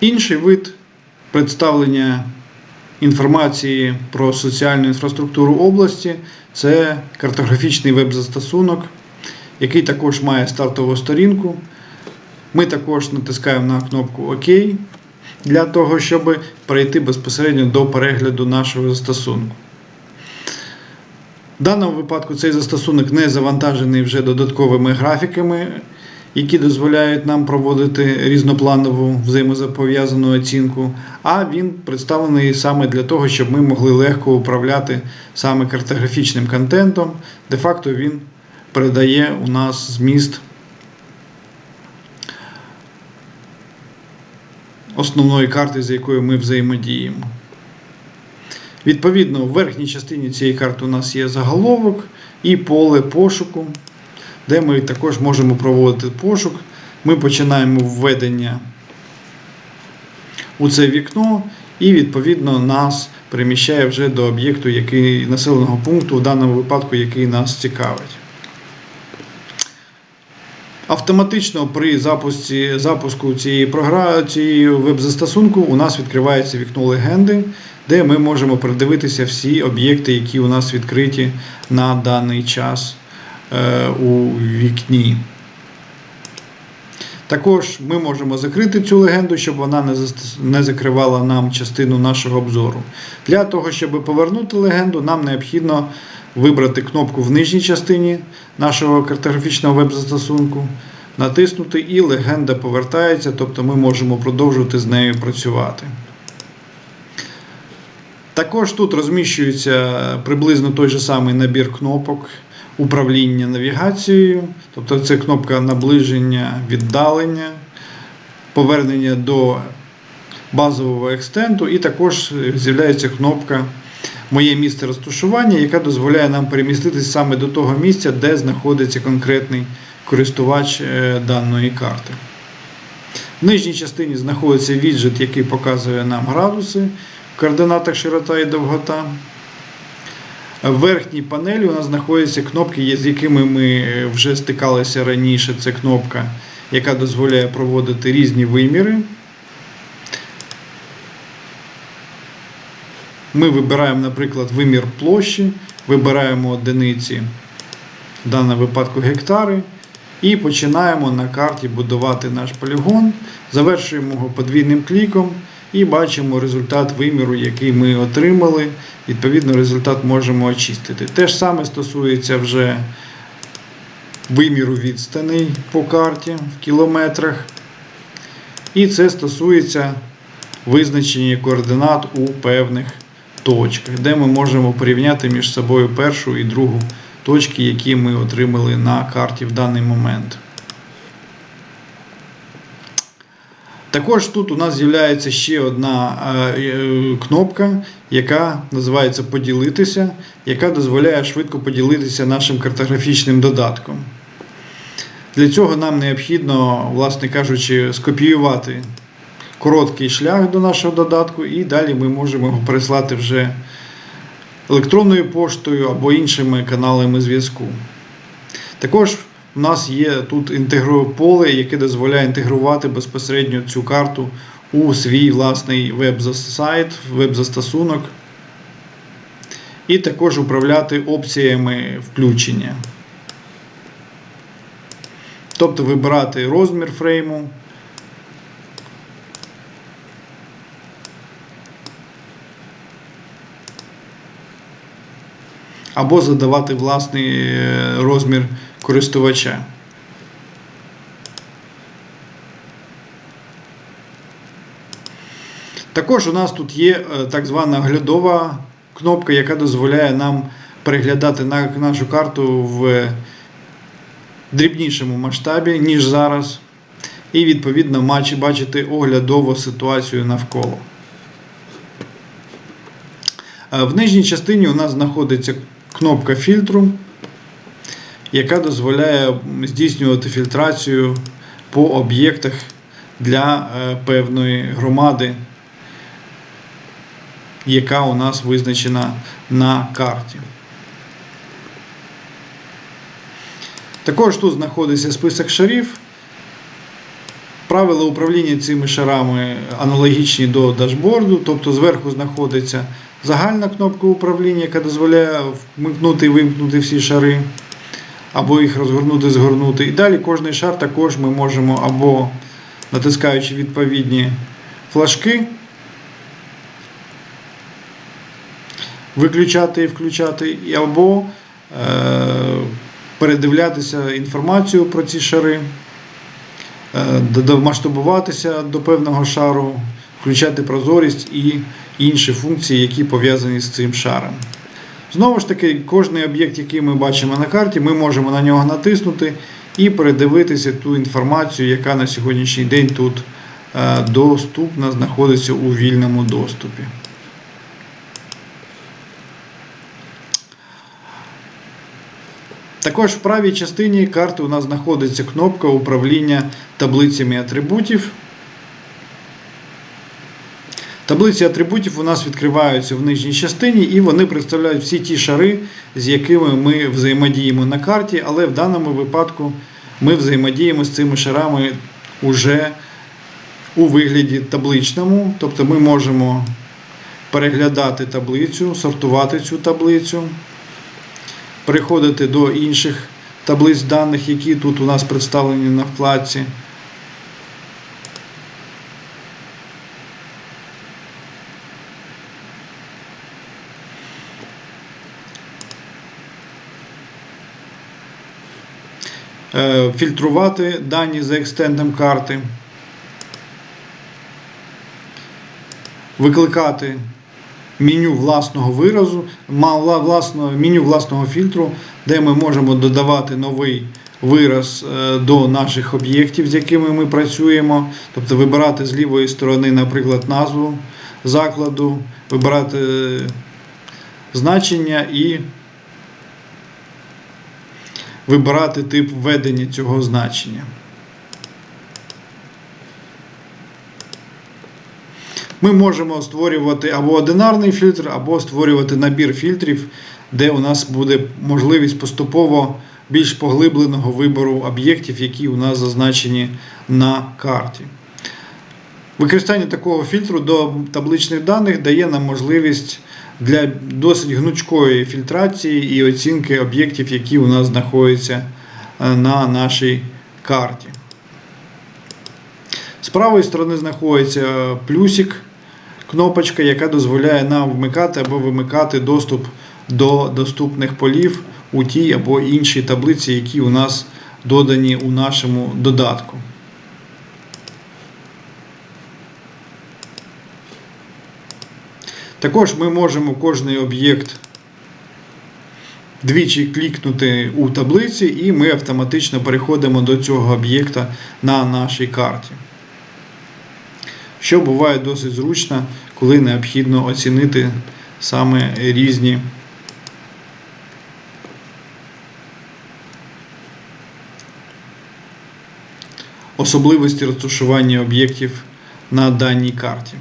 Інший вид представлення інформації про соціальну інфраструктуру області це картографічний веб-застосунок, який також має стартову сторінку. Ми також натискаємо на кнопку ОК для того, щоб перейти безпосередньо до перегляду нашого застосунку. В даному випадку цей застосунок не завантажений вже додатковими графіками, які дозволяють нам проводити різнопланову взаємозапов'язану оцінку, а він представлений саме для того, щоб ми могли легко управляти саме картографічним контентом. Де-факто він передає у нас зміст основної карти, з якою ми взаємодіємо. Відповідно, в верхній частині цієї карти у нас є заголовок і поле пошуку, де ми також можемо проводити пошук. Ми починаємо введення у це вікно, і відповідно нас переміщає вже до об'єкту населеного пункту, в даному випадку, який нас цікавить. Автоматично при запуску, запуску цієї програми, цієї веб-застосунку у нас відкривається вікно легенди, де ми можемо передивитися всі об'єкти, які у нас відкриті на даний час у вікні. Також ми можемо закрити цю легенду, щоб вона не, закривала нам частину нашого обзору. Для того, щоб повернути легенду, нам необхідно вибрати кнопку в нижній частині нашого картографічного веб-застосунку, натиснути і легенда повертається, тобто ми можемо продовжувати з нею працювати. Також тут розміщується приблизно той же самий набір кнопок управління навігацією, тобто це кнопка наближення, віддалення, повернення до базового екстенту, і також з'являється кнопка Моє місце розташування, яка дозволяє нам переміститися саме до того місця, де знаходиться конкретний користувач е, даної карти. В нижній частині знаходиться віджит, який показує нам градуси в координатах широта і довгота. В верхній панелі у нас знаходяться кнопки, з якими ми вже стикалися раніше. Це кнопка, яка дозволяє проводити різні виміри. Ми вибираємо, наприклад, вимір площі, вибираємо одиниці, в даному випадку гектари, і починаємо на карті будувати наш полігон, завершуємо його подвійним кліком і бачимо результат виміру, який ми отримали. Відповідно, результат можемо очистити. Те ж саме стосується вже виміру відстаней по карті в кілометрах. І це стосується визначення координат у певних точках, де ми можемо порівняти між собою першу і другу точки, які ми отримали на карті в даний момент. Також тут у нас з'являється ще одна е, е, кнопка, яка називається Поділитися, яка дозволяє швидко поділитися нашим картографічним додатком. Для цього нам необхідно, власне кажучи, скопіювати короткий шлях до нашого додатку, і далі ми можемо його переслати вже електронною поштою або іншими каналами зв'язку. Також у нас є тут інтегрує поле, яке дозволяє інтегрувати безпосередньо цю карту у свій власний веб-сайт, веб-застосунок. І також управляти опціями включення. Тобто вибирати розмір фрейму. Або задавати власний е, розмір користувача. Також у нас тут є е, так звана оглядова кнопка, яка дозволяє нам переглядати нашу карту в дрібнішому масштабі, ніж зараз, і відповідно бачити оглядову ситуацію навколо. Е, В нижній частині у нас знаходиться кнопка фільтру, яка дозволяє здійснювати фільтрацію по об'єктах для е, певної громади, яка у нас визначена на карті. Також тут знаходиться список шарів, Правила управління цими шарами аналогічні до дашборду, тобто зверху знаходиться загальна кнопка управління, яка дозволяє вмикнути і вимкнути всі шари, або їх розгорнути, згорнути. І далі кожний шар також ми можемо або натискаючи відповідні флажки, виключати і включати, або е, передивлятися інформацію про ці шари, е, масштабуватися до певного шару, включати прозорість і інші функції, які пов'язані з цим шаром. Знову ж таки, кожний об'єкт, який ми бачимо на карті, ми можемо на нього натиснути і передивитися ту інформацію, яка на сьогоднішній день тут е, доступна, знаходиться у вільному доступі. Також в правій частині карти у нас знаходиться кнопка управління таблицями атрибутів. Таблиці атрибутів у нас відкриваються в нижній частині, і вони представляють всі ті шари, з якими ми взаємодіємо на карті, але в даному випадку ми взаємодіємо з цими шарами уже у вигляді табличному, тобто ми можемо переглядати таблицю, сортувати цю таблицю, переходити до інших таблиць даних, які тут у нас представлені на вкладці. Фільтрувати дані за екстендом карти, викликати меню власного виразу, меню власного фільтру, де ми можемо додавати новий вираз е, до наших об'єктів, з якими ми працюємо, тобто вибирати з лівої сторони, наприклад, назву закладу, вибирати е, значення і вибирати тип введення цього значення. Ми можемо створювати або одинарний фільтр, або створювати набір фільтрів, де у нас буде можливість поступово більш поглибленого вибору об'єктів, які у нас зазначені на карті. Використання такого фільтру до табличних даних дає нам можливість для досить гнучкої фільтрації і оцінки об'єктів, які у нас знаходяться е, на нашій карті. З правої сторони знаходиться плюсик, кнопочка, яка дозволяє нам вмикати або вимикати доступ до доступних полів у тій або іншій таблиці, які у нас додані у нашому додатку. Також ми можемо кожний об'єкт двічі клікнути у таблиці, і ми автоматично переходимо до цього об'єкта на нашій карті. Що буває досить зручно, коли необхідно оцінити саме різні особливості розташування об'єктів на даній карті.